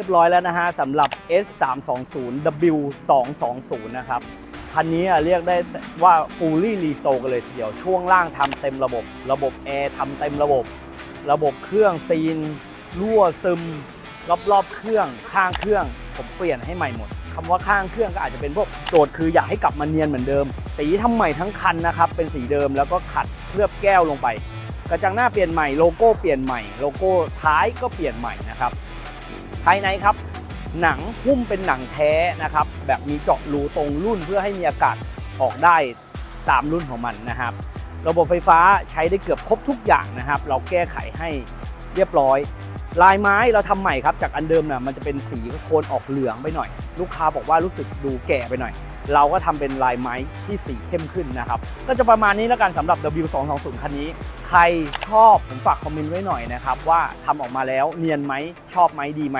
รียบร้อยแล้วนะฮะสำหรับ S 3 2 0 W 2 2 0 นะครับ คันนี้เรียกได้ว่า fully restore กันเลยทีเดียว ช่วงล่างทำเต็มระบบ ระบบแอร์ทำเต็มระบบ ระบบเครื่องซีน รั่วซึม รอบๆเครื่อง ข้างเครื่อง ผมเปลี่ยนให้ใหม่หมดคำว่าข้างเครื่องก็อาจจะเป็นพวกโจทย์คืออยากให้กลับมาเนียนเหมือนเดิม สีทำใหม่ทั้งคันนะครับ เป็นสีเดิมแล้วก็ขัดเคลือบแก้วลงไป กระจังหน้าเปลี่ยนใหม่ โลโก้เปลี่ยนใหม่ โลโก้ท้ายก็เปลี่ยนใหม่นะครับ ภายในครับ หนังหุ้มเป็นหนังแท้นะครับ แบบมีเจาะรูตรงรุ่นเพื่อให้มีอากาศออกได้ตามรุ่นของมันนะครับ ระบบไฟฟ้าใช้ได้เกือบครบทุกอย่างนะครับ เราแก้ไขให้เรียบร้อย ลายไม้เราทำใหม่ครับ จากอันเดิมน่ะมันจะเป็นสีโทนออกเหลืองไปหน่อย ลูกค้าบอกว่ารู้สึกดูแก่ไปหน่อย เราก็ทำเป็นลายไม้ที่สีเข้มขึ้นนะครับ ก็จะประมาณนี้แล้วกันสำหรับ W220 คันนี้ ใครชอบผมฝากคอมเมนต์ไว้หน่อยนะครับ ว่าทำออกมาแล้วเนียนไหมชอบไหมดีไหม